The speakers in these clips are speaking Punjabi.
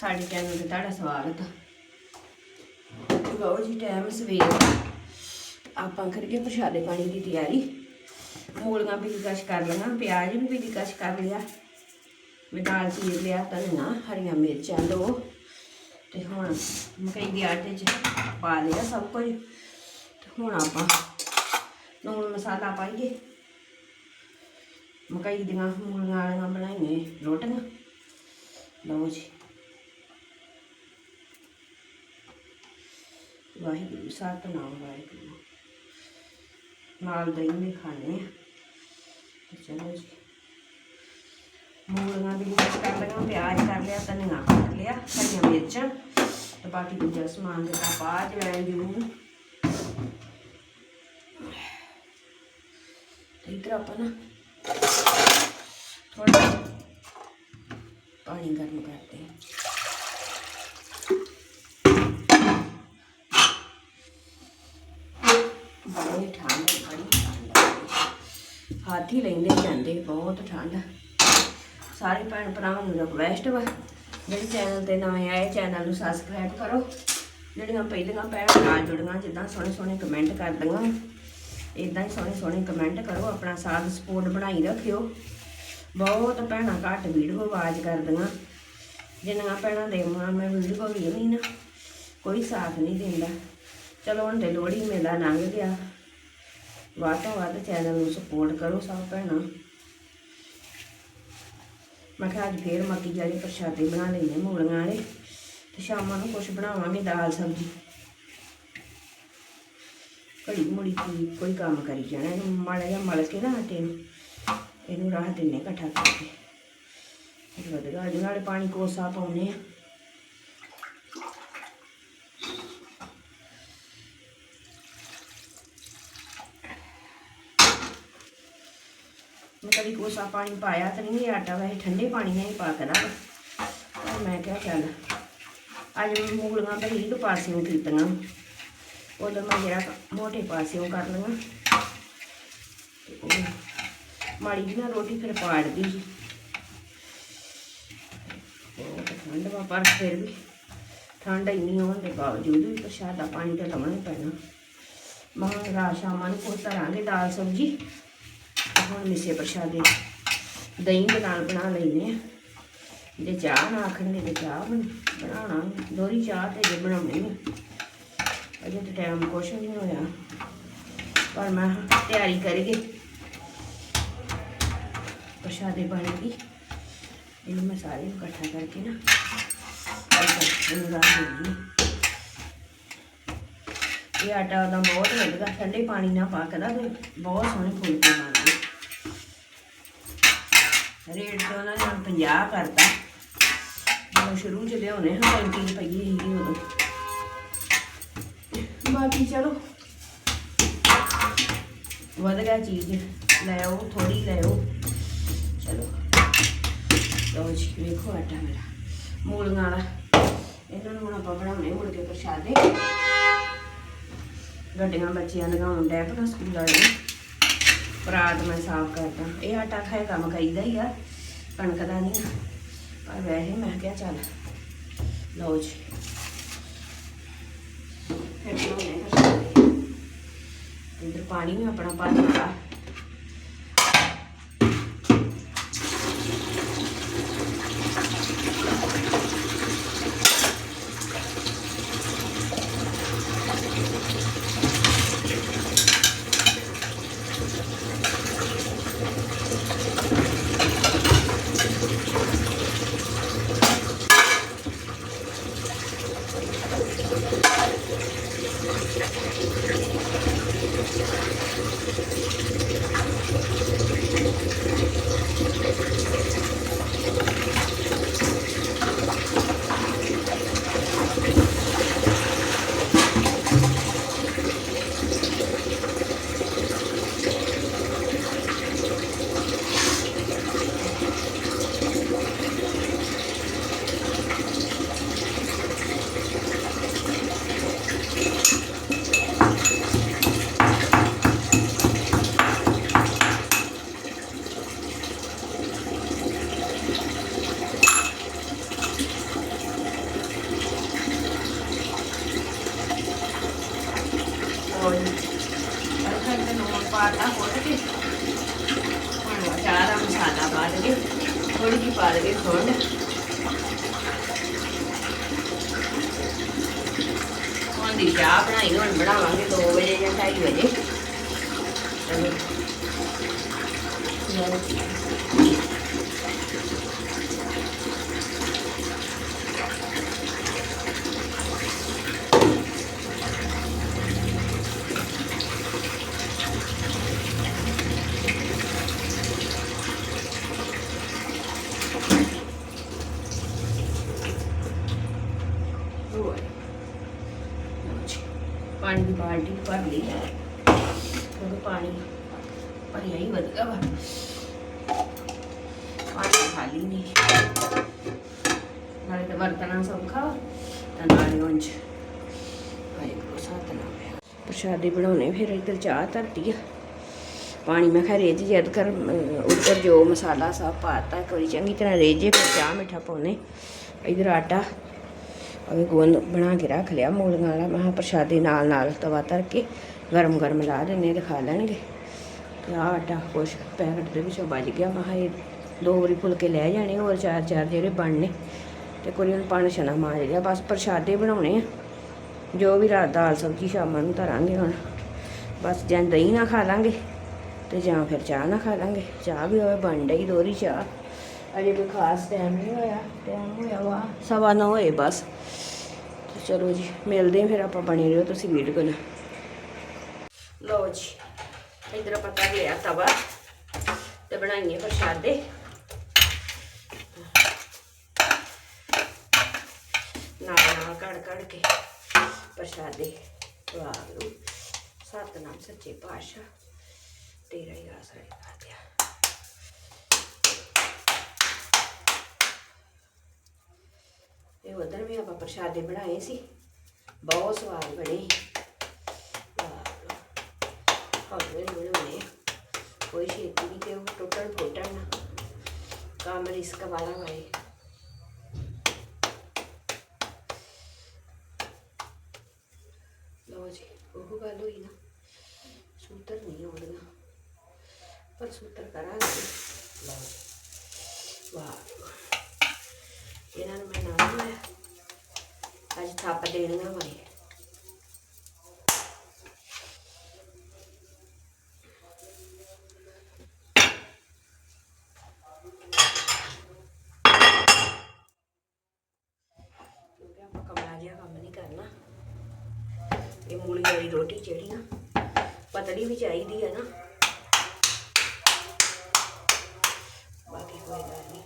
ਸਾਡੇ ਚੈਨਲ ਤੇ ਤੁਹਾਡਾ ਸਵਾਗਤ ਲਓ ਜੀ ਟਾਈਮ ਸਵੇਰ ਆਪਾਂ ਕਰਕੇ ਪ੍ਰਸ਼ਾਦੇ ਪਾਣੀ ਦੀ ਤਿਆਰੀ। ਮੂਲੀਆਂ ਵੀ ਕਸ਼ ਕਰ ਲਈਆਂ ਪਿਆਜ਼ ਵੀ ਵੀ ਕਸ਼ ਕਰ ਲਿਆ। ਮੈਂ ਦਾਲ ਚੀਰ ਲਿਆ, ਧਨੀਆ, ਹਰੀਆਂ ਮਿਰਚਾਂ ਦੋ। ਤੇ ਹੁਣ ਮਕਈ ਦੇ ਆਟੇ 'ਚ ਪਾ ਲਿਆ ਸਭ ਕੁਝ। ਤੇ ਹੁਣ ਆਪਾਂ ਲੂਣ ਮਸਾਲਾ ਪਾਈਏ। ਮਕਈ ਦੀਆਂ ਮੂਲੀਆਂ ਵਾਲੀਆਂ ਬਣਾਈਏ ਰੋਟੀਆਂ। ਲਓ ਜੀ। ਵਾਹਿਗੁਰੂ ਸਤਨਾਮ ਵਾਹਿਗੁਰੂ। ਨਾਲ ਦਹੀਂ ਵੀ ਖਾਣੇ ਚਲੋ ਜੀ। ਮੂਲੀਆਂ ਵੀ ਮਿਕਸ ਕਰ ਲਈਆਂ, ਪਿਆਜ਼ ਕਰ ਲਿਆ, ਧਨੀਆ ਕਰ ਲਿਆ ਹਰੀਆਂ ਮਿਰਚਾਂ ਤੇ ਬਾਕੀ ਦੂਜਾ ਸਮਾਨ ਦਿੱਤਾ ਬਾਅਦ ਚ ਲੈਣ ਜ਼ਰੂਰ ਇਧਰ ਆਪਾਂ ਨਾ ਥੋੜਾ ਪਾਣੀ ਗਰਮ ਕਰਦੇ ਹਾਂ ਬੜੀ ਠੰਡ ਹੈ, ਬੜੀ ਠੰਡ ਹੈ। ਹੱਥ ਹੀ ਲੈਂਦੇ ਜਾਂਦੇ, ਬਹੁਤ ਠੰਡ। ਸਾਰੇ ਭੈਣ ਭਰਾਵਾਂ ਨੂੰ ਰਿਕਵੈਸਟ ਵਾ, ਜਿਹੜੇ ਚੈਨਲ ਤੇ ਨਵੇਂ ਆਏ ਚੈਨਲ ਨੂੰ ਸਬਸਕ੍ਰਾਈਬ ਕਰੋ। ਜਿਹੜੀਆਂ ਪਹਿਲੀਆਂ ਭੈਣ ਨਾਲ ਜੁੜੀਆਂ, ਜਿੱਦਾਂ ਸੋਹਣੇ ਸੋਹਣੇ ਕਮੈਂਟ ਕਰਦੀਆਂ ਇਦਾਂ ਹੀ ਸੋਹਣੇ ਸੋਹਣੇ ਕਮੈਂਟ ਕਰੋ, ਆਪਣਾ ਸਾਥ ਸਪੋਰਟ ਬਣਾਈ ਰੱਖਿਓ। ਬਹੁਤ ਭੈਣਾਂ ਘੱਟ ਵੀਡੀਓ ਆਵਾਜ਼ ਕਰਦੀਆਂ ਜਿੰਨੀਆਂ ਭੈਣਾਂ ਦੇ ਮਾਂ ਮੈਂ ਵੀਡੀਓ ਵੀ ਨਹੀਂ ਨਾ, ਕੋਈ ਸਾਥ ਨਹੀਂ ਦਿੰਦਾ। ਚਲੋ ਹੁਣ ਤੇ ਲੋਹੜੀ ਮੇਲਾ ਲੰਘ ਗਿਆ। ਵੱਧ ਤੋਂ ਵੱਧ ਚੈਨਲ ਨੂੰ ਸਪੋਰਟ ਕਰੋ ਸਭ ਭੈਣਾਂ। ਮੈਂ ਕਿਹਾ ਅੱਜ ਫੇਰ ਮੱਕੀ ਵਾਲੇ ਪ੍ਰਸ਼ਾਦੇ ਬਣਾ ਲੈਣੇ ਮੂਲੀਆਂ ਵਾਲੇ ਤੇ ਸ਼ਾਮਾਂ ਨੂੰ ਕੁਝ ਬਣਾਵਾਂਗੇ ਦਾਲ ਸਬਜ਼ੀ। ਘੜੀ ਮੁੜੀ ਕੀ ਕੋਈ ਕੰਮ ਕਰੀ ਜਾਣਾ, ਇਹਨੂੰ ਮਾੜਾ ਜਿਹਾ ਮਲ ਕੇ ਨਾ ਆਟੇ ਨੂੰ, ਇਹਨੂੰ ਰਾਹ ਦਿੰਨੇ ਇਕੱਠਾ ਕਰਕੇ। ਇਹ ਵਧਗਾ ਜੀ ਨਾਲੇ ਪਾਣੀ ਕੋਸਾ ਪਾਉਨੇ ਆ ਕਦੀ ਕੋਸਾ ਪਾਣੀ ਪਾਇਆ ਤਾਂ ਨਹੀਂ, ਆਟਾ ਵੈਸੇ ਠੰਡੇ ਪਾਣੀ ਨਾਲ ਹੀ ਪੱਕਦਾ ਵਾ। ਪਰ ਮੈਂ ਕਿਹਾ ਚੱਲ, ਅੱਜ ਮੈਂ ਮੂਲੀਆਂ ਬਰੀਕ ਪਾਸਿਓਂ ਕੀਤੀਆਂ। ਉਦੋਂ ਮੈਂ ਜਿਹੜਾ ਮੋਟੇ ਪਾਸਿਓਂ ਕਰ ਲਵਾਂ। ਮਾੜੀ ਜਿਹੀ ਨਾ ਰੋਟੀ ਫਿਰ ਪਾੜਦੀ ਜੀ ਠੰਡ ਵਾ, ਪਰ ਫਿਰ ਵੀ ਠੰਡ ਇੰਨੀ ਹੋਣ ਦੇ ਬਾਵਜੂਦ ਵੀ ਪ੍ਰਸ਼ਾਦਾ ਪਾਣੀ ਤਾਂ ਲਵਣਾ ਹੀ ਪੈਣਾ। ਮਹਾਂ ਰਾਤ ਸ਼ਾਮਾਂ ਨੂੰ ਕੋਈ ਤਰਾਂਗੇ ਦਾਲ ਸਬਜ਼ੀ। ਹੁਣ ਮਿੱਸੇ ਪ੍ਰਸ਼ਾਦੇ ਦਹੀਂ ਦੇ ਨਾਲ ਬਣਾ ਲੈਨੇ ਆ। ਜੇ ਚਾਹ ਨਾ ਆਖਣਗੇ ਤੇ ਚਾਹ ਬਣ ਬਣਾਉਣਾ ਦੋਰੀ ਚਾਹ ਤੇ ਜੇ ਬਣਾਉਣੀ ਅਜੇ ਤਾਂ ਟਾਈਮ ਕੁਛ ਨਹੀਂ ਹੋਇਆ। ਪਰ ਮੈਂ ਤਿਆਰੀ ਕਰਕੇ ਪ੍ਰਸ਼ਾਦੇ ਬਣ ਗਈ। ਇਹਨੂੰ ਮੈਂ ਸਾਰੇ ਨੂੰ ਇਕੱਠਾ ਕਰਕੇ ਨਾ ਇਹਨੂੰ ਰੱਖ ਦਿੰਦੀ ਇਹ ਆਟਾ ਉਹਦਾ ਬਹੁਤ ਵਧੀਆ ਠੰਡੇ ਪਾਣੀ ਨਾਲ ਪੱਕਦਾ ਬਹੁਤ ਸੋਹਣੇ ਫੁਲਕੇ ਬਣਦੇ ਰੇਟ ਤਾਂ ਉਹਨਾਂ ਨੇ ਹੁਣ 50 ਕਰਤਾ। ਜਦੋਂ ਸ਼ੁਰੂ ਚ ਲਿਆਉਣੇ ਹਾਂ 35 ਰੁਪਏ ਸੀਗੀ ਉਦੋਂ। ਬਾਕੀ ਚਲੋ। ਵਧ ਗਿਆ ਚੀਜ਼ ਲੈ ਆਓ ਥੋੜੀ ਲੈ ਆਓ। ਚਲੋ। ਲਓ ਜੀ ਵੇਖੋ ਆਟਾ ਮੇਰਾ ਮੂਲੀਆਂ ਵਾਲਾ। ਇਹਨਾਂ ਨੂੰ ਹੁਣ ਆਪਾਂ ਬਣਾਉਣੇ ਮੁੜ ਕੇ ਪ੍ਰਸ਼ਾਦੇ। ਗੱਡੀਆਂ ਬੱਚਿਆਂ ਲਗਾਉਣ ਡੈ ਪਣਾ ਸਕੂਲ ਵਾਲੇ। ਪਰਾਤ ਮੈਂ ਸਾਫ਼ ਕਰਦਾ ਇਹ ਆਟਾ ਖਾਏ ਕੰਮ ਕਰੀਦਾ ਹੀ ਆ ਕਣਕ ਦਾ ਨਹੀਂ ਪਰ ਵੈਸੇ ਮੈਂ ਕਿਹਾ ਚੱਲ, ਲਓ ਜੀ। ਇਧਰ ਪਾਣੀ ਵੀ ਆਪਣਾ ਪਾ ਦਿੱਤਾ। ਅਰਖਣ ਤੇ ਨੂਨ ਪਾਤਾ ਫੁੱਟ ਕੇ। ਹੁਣ ਚਾਹ ਦਾ ਮਸਾਲਾ ਪਾ ਦੇ ਥੋੜੀ ਜਿਹੀ ਪਾ ਦੇ ਖੰਡ। ਹੁਣ ਦੀ ਚਾਹ ਬਣਾਈ, ਹੁਣ ਬਣਾਵਾਂਗੇ 2 ਵਜੇ ਜਾਂ 2:30 ਵਜੇ। ਚਲੋ ਯਾਰ ਹੋਰ ਪਾਣੀ ਦੀ ਬਾਲਟੀ ਭਰ ਲਈ। ਕਿਉਂਕਿ ਪਾਣੀ ਭਰਿਆ ਹੀ ਵਧੀਆ ਵਾ। ਪਾਣੀ ਖਾਲੀ ਨਹੀਂ। ਨਾਲੇ ਤਾਂ ਵਰਤਣਾ ਸੌਖਾ ਵਾ, ਨਾਲੇ ਉਂਝ ਵਾਹਿਗੁਰੂ ਸਤਨਾਮ ਪ੍ਰਸ਼ਾਦੇ ਬਣਾਉਣੇ ਫਿਰ ਇੱਧਰ ਚਾਹ ਧਰਤੀ ਆ। ਪਾਣੀ ਮੈਂ ਖਾ ਰੇਜ ਜਦ ਕਰ ਅਹ, ਜੋ ਮਸਾਲਾ ਸਭ ਪਾਤਾ ਇੱਕ ਵਾਰੀ ਚੰਗੀ ਤਰ੍ਹਾਂ ਰੇਜੇ ਫਿਰ ਚਾਹ ਮਿੱਠਾ ਪਾਉਣੇ ਇੱਧਰ ਆਟਾ ਅਵੇ ਗੋਨ ਬਣਾ ਕੇ ਰੱਖ ਲਿਆ, ਮੂਲੀਆਂ ਵਾਲਾ, ਮੈਂ ਕਿਹਾ ਪ੍ਰਸ਼ਾਦੇ ਨਾਲ ਨਾਲ ਤਵਾ ਧਰ ਕੇ ਗਰਮ ਗਰਮ ਲਾ ਦਿੰਨੇ ਤੇ ਖਾ ਲੈਣਗੇ। ਤੇ ਆਹ ਆਟਾ ਕੁਛ ਪੈਕਟ ਦੇ ਵਿੱਚੋਂ ਬਚ ਗਿਆ, ਮੈਂ ਕਿਹਾ ਇਹ ਦੋ ਵਾਰੀ ਫੁਲਕੇ ਲੈ ਜਾਣੇ, ਹੋਰ ਚਾਰ ਚਾਰ ਜਿਹੜੇ ਬਣਨੇ। ਤੇ ਕੋਈ ਹੁਣ ਪਾਣੀ ਛਣਾ ਮਾਰ ਲਿਆ ਬਸ ਪ੍ਰਸ਼ਾਦੇ ਬਣਾਉਣੇ ਆ। ਜੋ ਵੀ ਰਾਤ ਦਾਲ ਸਬਜ਼ੀ ਸ਼ਾਮਾਂ ਨੂੰ ਧਰਾਂਗੇ ਹੁਣ। ਬਸ ਜਾਂ ਦਹੀਂ ਨਾ ਖਾ ਲਾਂਗੇ ਤੇ ਜਾਂ ਫਿਰ ਚਾਹ ਨਾ ਖਾ ਲਾਂਗੇ। ਚਾਹ ਵੀ ਹੋਵੇ, ਬਣ ਡਈ ਦੋਰੀ ਚਾਹ। ਅਜੇ ਕੋਈ ਖਾਸ ਟਾਈਮ ਨਹੀਂ ਹੋਇਆ ਟਾਈਮ ਹੋਇਆ ਵਾ। ਸਵਾ ਨੌ ਹੋਏ ਬਸ। ਚਲੋ ਜੀ, ਮਿਲਦੇ ਹਾਂ ਫਿਰ ਆਪਾਂ ਬਣੇ ਰਹੋ ਤੁਸੀਂ ਵੀਡੀਓ ਨਾਲ ਲਓ ਜੀ, ਇਧਰ ਆਪਾਂ ਕਰ ਲਿਆ ਤਵਾ ਤੇ ਬਣਾਈਏ ਪ੍ਰਸ਼ਾਦੇ। ਨਾਲ ਨਾਲ ਕੜ ਕੜ ਕੇ ਪ੍ਰਸ਼ਾਦੇ ਵਾਹਿਗੁਰੂ ਸਤਨਾਮ ਸੱਚੇ ਪਾਤਸ਼ਾਹ, ਤੇਰਾ ਹੀ ਆਸਰਾ ਕਰਦਿਆ ਤੇ ਉਧਰ ਵੀ ਆਪਾਂ ਪ੍ਰਸ਼ਾਦੇ ਬਣਾਏ ਸੀ। ਬਹੁਤ ਸਵਾਦ ਬਣੇ। ਹੌਲੀ ਬਣਾਉਣੇ ਕੋਈ ਛੇਤੀ ਨਹੀਂ ਕਿ ਉਹ ਟੁੱਟਣ ਫੁੱਟਣ ਨਾ। ਕੰਮ ਰਿਸਕ ਵਾਲਾ ਵਾਏ। ਲਓ ਜੀ, ਉਹ ਗੱਲ ਹੋਈ ਨਾ। ਸੂਤਰ ਨਹੀਂ ਆਉਣਾ ਪਰ ਸੂਤਰ ਕਰਾਂਗੇ। ਲਓ ਵਾਹ। ਇਹਨਾਂ ਨੂੰ ਮੈਂ ਨਾਲ ਲਿਆ ਅੱਜ ਥੱਪ ਦੇਣੀਆਂ ਵਾਏ ਆਪਾਂ ਕਮਰਾ ਜਿਹਾ ਕੰਮ ਨਹੀਂ ਕਰਨਾ। ਇਹ ਮੂਲੀ ਵਾਲੀ ਰੋਟੀ ਜਿਹੜੀ ਨਾ ਪਤਲੀ ਵੀ ਚਾਹੀਦੀ ਹੈ ਨਾ ਬਾਕੀ ਕੋਈ ਗੱਲ ਨਹੀਂ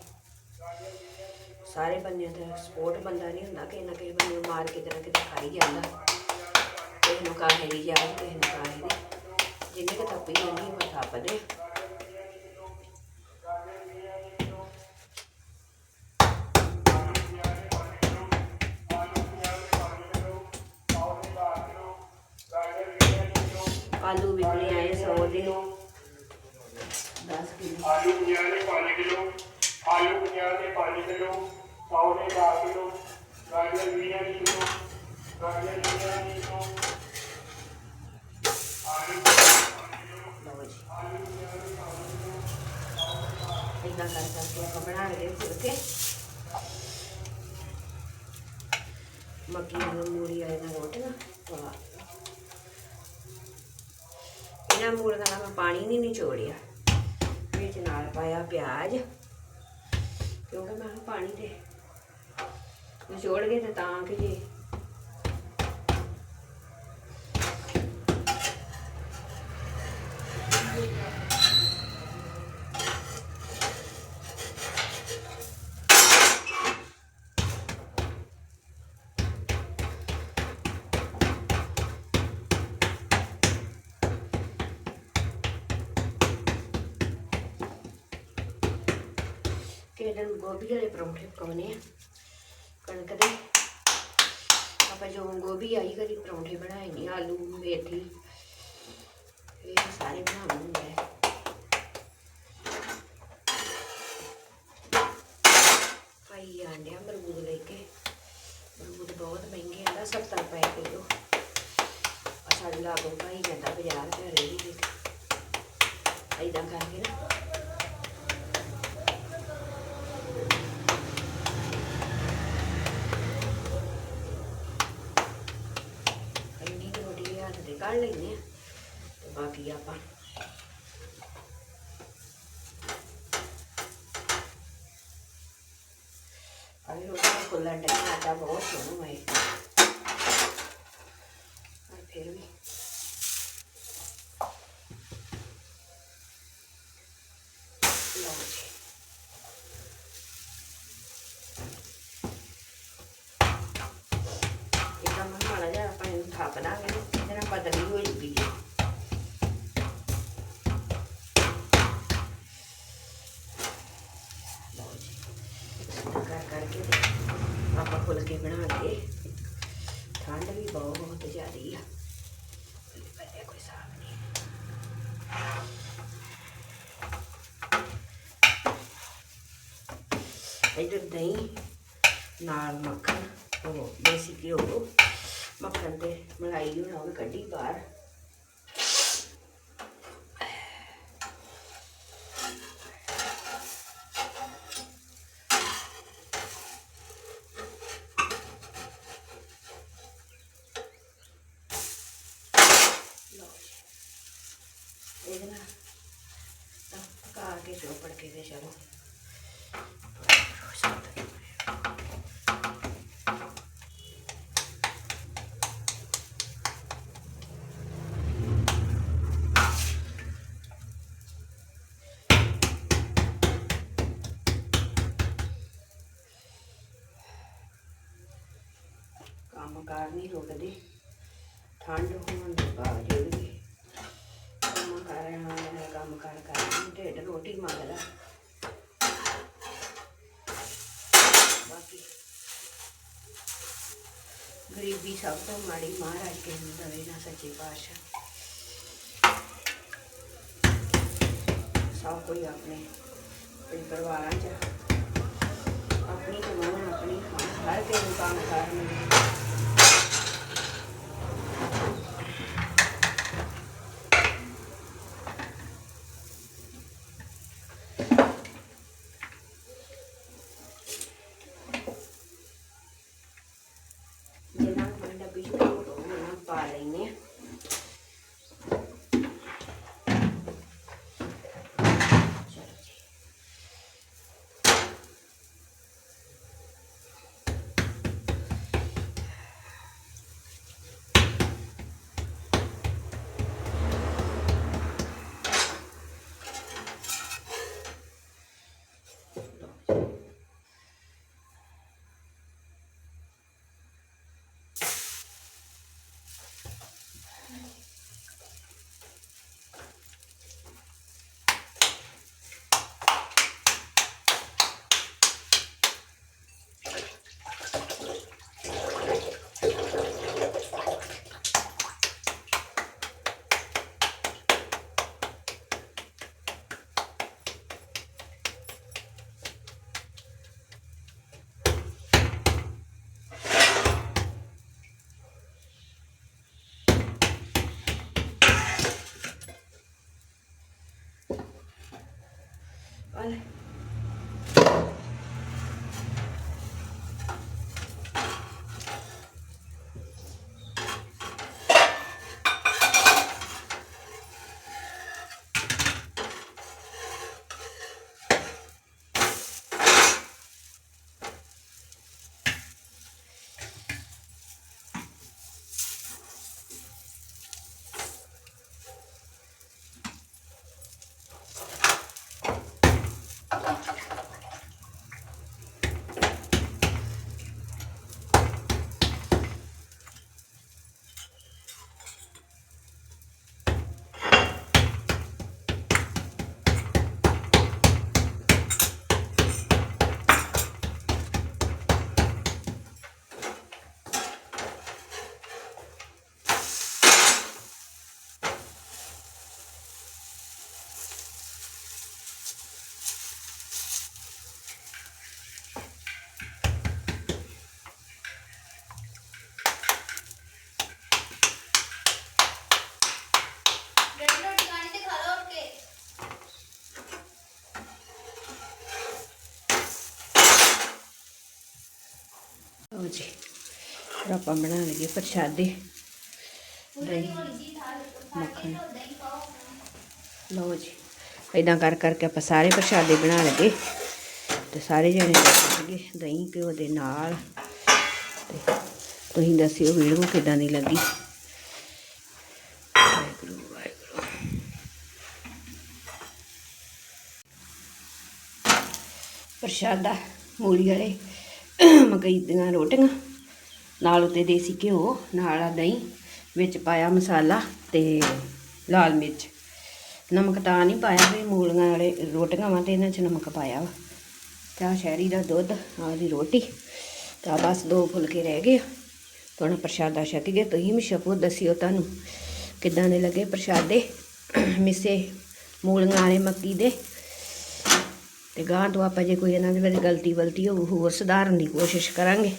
ਸਾਰੇ ਬੰਦਿਆਂ ਦਾ ਸਪੋਰਟ ਬੰਦਾ ਨਹੀਂ ਹੁੰਦਾ ਕਿ ਨਾ ਕਿਸੇ ਬੰਦੇ ਨੂੰ ਮਾਰ ਕੇ ਤੇ ਨਾ ਕਿਤੇ ਖਾਈ ਜਾਂਦਾ। ਕਿਸੇ ਨੂੰ ਕਾਹੇ ਦੀ ਜਾ ਕਿਸੇ ਨੂੰ ਕਾਹੇ ਦੀ ਜਿੰਨੇ ਕਿ ਥੱਪੀ ਜਾਂਦੀ ਉਹ ਥੱਪਦੇ ਆਲੂ ਵਿਕਣੇ ਆਏ 100 ਦੇ। 10 ਕਿਲੋ ਆਲੂ ਪੰਜਾਹ 5 ਕਿਲੋ। ਆਲੂ ਪੰਜਾਹ ਦੇ 5 ਕਿਲੋ, ਸੌ ਦੇ 10 ਕਿਲੋ, ਗਾਜਰ 20 ਦੀ ਕਿਲੋ, ਗਾਜਰ 20 ਦੀ ਕਿਲੋ ਇਦਾਂ ਕਰ ਕਰਕੇ ਆਪਾਂ ਬਣਾ ਲਏ ਫੁਲਕੇ। ਮੱਕੀ ਦੀ ਮੂੜੀ ਆਏ ਨਾਲ ਰੋਟੀਆਂ ਵਾਹ ਇਹਨਾਂ ਮੂਲੀਆਂ ਦਾ ਮੈਂ ਪਾਣੀ ਨਹੀਂ ਨਿਚੋੜਿਆ। ਵਿੱਚ ਨਾਲ ਪਾਇਆ ਪਿਆਜ਼। ਕਿਉਂਕਿ ਮੈਂ ਕਿਹਾ ਪਾਣੀ ਦੇ। ਨਿਚੋੜ ਗਏ ਤੇ ਤਾਂ ਕਿ ਜੀ। ਕਿਸੇ ਗੋਭੀ ਵਾਲੇ ਪਰੌਂਠੇ ਪਕਾਉਣੇ ਆ, ਕਣਕ ਦੇ। ਆਪਾਂ ਜੋ ਗੋਭੀ ਆਈ ਕਰੀ ਪਰੌਂਠੇ ਬਣਾਏ ਨੇ, ਆਲੂ, ਮੇਥੀ, ਇਹ ਸਾਰੇ ਬਣਾਉਣੇ ਹੁੰਦੇ ਆ ਭਾਈ ਆਂਡਿਆ ਮਰਬੂਦ ਲੈ ਕੇ। ਮਰਬੂਦ ਬਹੁਤ ਮਹਿੰਗੇ ਆਂਦਾ 70 ਰੁਪਏ ਕਿਲੋ। ਸਾਡੇ ਲਾਗੋਂ ਭਾਈ ਜਾਂਦਾ ਬਾਜ਼ਾਰ ਤੇ ਰੇੜੀ ਦੇ। ਐਦਾਂ ਕਰਕੇ ਨਾ ਇੰਨੀ ਕੁ ਰੋਟੀ ਹੱਥ ਤੇ ਕੱਢ ਲੈਂਦੇ ਆ ਤੇ ਬਾਕੀ ਆਪਾਂ ਅਰੇ ਰੋਟੀ ਖੁੱਲਣ ਡਿਆ ਆਟਾ ਬਹੁਤ ਸੋਹਣਾ ਹੈ ਪਰ ਫਿਰ ਵੀ ਲਓ ਜੀ ਇਹ ਕੰਮ ਮਾੜਾ ਜਿਹਾ ਆਪਾਂ ਇਹਨੂੰ ਥਾਪ ਦਾਂਗੇ ਨਾ ਇਹਦੇ ਨਾਲ ਪਤਲੀ ਹੋ ਜੂਗੀ ਜੀ ਲਓ ਜੀ ਏਦਾਂ ਕਰ ਕਰਕੇ ਤੇ ਆਪਾਂ ਫੁਲਕੇ ਬਣਾ ਲਏ ਠੰਡ ਵੀ ਬਹੁਤ ਬਹੁਤ ਆ ਪਹਿਲੇ ਕੋਈ ਹਿਸਾਬ ਨਹੀਂ ਇੱਧਰ ਦਹੀਂ ਨਾਲ ਮੱਖਣ ਉਹ ਦੇਸੀ ਘਿਓ ਮੱਖਣ ਤੇ ਮਲਾਈ ਹੁਣ ਉਹ ਕੱਢੀ ਬਾਹਰ ਲਓ ਜੀ। ਇਹਦੇ ਨਾਲ ਤਾਂ ਪਕਾ ਕੇ ਚੋਪੜ ਕੇ ਤੇ ਚਲੋ ਕੰਮ ਕਾਰ ਨਹੀਂ ਰੁਕਦੇ ਠੰਡ ਹੋਣ ਦੇ ਬਾਵਜੂਦ ਵੀ ਕੰਮ ਕਰਨਾ ਹੈ ਕੰਮ ਕਰ ਕਰ ਢਿੱਡ ਰੋਟੀ ਮੰਗਦਾ ਬਾਕੀ ਗਰੀਬੀ ਸਭ ਤੋਂ ਮਾੜੀ ਮਹਾਰਾਜ ਕੇ ਨੂੰ ਦਵੇ ਨਾ ਸੱਚੇ ਪਾਤਸ਼ਾਹ ਸਭ ਕੋਈ ਆਪਣੇ ਆਪਣੇ ਪਰਿਵਾਰਾਂ 'ਚ ਆਪਣੀ ਕਮਾਉਣ ਆਪਣੀ ਖਾਣ ਹਰ ਕਿਸੇ ਨੂੰ ਕੰਮ ਕਰਨ Vale. ਜੀ ਫਿਰ ਆਪਾਂ ਬਣਾ ਲਈਏ ਪ੍ਰਸ਼ਾਦੇ ਮੱਖਣ। ਲਓ ਜੀ ਇਦਾਂ ਕਰ ਕਰਕੇ ਆਪਾਂ ਸਾਰੇ ਪ੍ਰਸ਼ਾਦੇ ਬਣਾ ਲਏ ਤੇ ਸਾਰੇ ਜਣੇ ਖਾਣਗੇ ਦਹੀਂ ਘਿਓ ਦੇ ਨਾਲ। ਤੇ ਤੁਸੀਂ ਦੱਸਿਓ ਵੀਡੀਓ ਕਿਦਾਂ ਦੀ ਲੱਗੀ। ਪ੍ਰਸ਼ਾਦਾ ਮੂਲੀ ਵਾਲੇ। ਮਕਈ ਦੀਆਂ ਰੋਟੀਆਂ, ਨਾਲ ਉੱਤੇ ਦੇਸੀ ਘਿਓ, ਨਾਲ ਆ ਦਹੀਂ, ਵਿੱਚ ਪਾਇਆ ਮਸਾਲਾ ਤੇ ਲਾਲ ਮਿਰਚ। ਨਮਕ ਤਾਂ ਨਹੀਂ ਪਾਇਆ ਵੀ ਮੂਲੀਆਂ ਵਾਲੇ ਰੋਟੀਆਂ ਵਾਂ ਤੇ ਇਹਨਾਂ 'ਚ ਨਮਕ ਪਾਇਆ ਵਾ। ਤੇ ਸ਼ਹਿਰੀ ਦਾ ਦੁੱਧ, ਆਹ ਦੀ ਰੋਟੀ, ਤਾਂ ਬਸ ਦੋ ਫੁਲਕੇ ਰਹਿ ਗਏ ਆ। ਪ੍ਰਸ਼ਾਦਾ ਛਕ ਗਏ, ਤੁਸੀਂ ਵੀ ਛਕੋ, ਦੱਸਿਓ ਤੁਹਾਨੂੰ ਕਿੱਦਾਂ ਦੇ ਲੱਗੇ ਪ੍ਰਸ਼ਾਦੇ, ਮਿਸੇ ਮੂਲੀਆਂ ਵਾਲੇ ਮੱਕੀ ਦੇ। ਤੇ ਗਾਂ ਤੋਂ ਆਪਾਂ ਜੇ ਕੋਈ ਇਹਨਾਂ ਦੇ ਵਿੱਚ ਗਲਤੀ ਵਲਤੀ ਹੋਊ, ਹੋਰ ਸੁਧਾਰਨ ਦੀ ਕੋਸ਼ਿਸ਼ ਕਰਾਂਗੇ।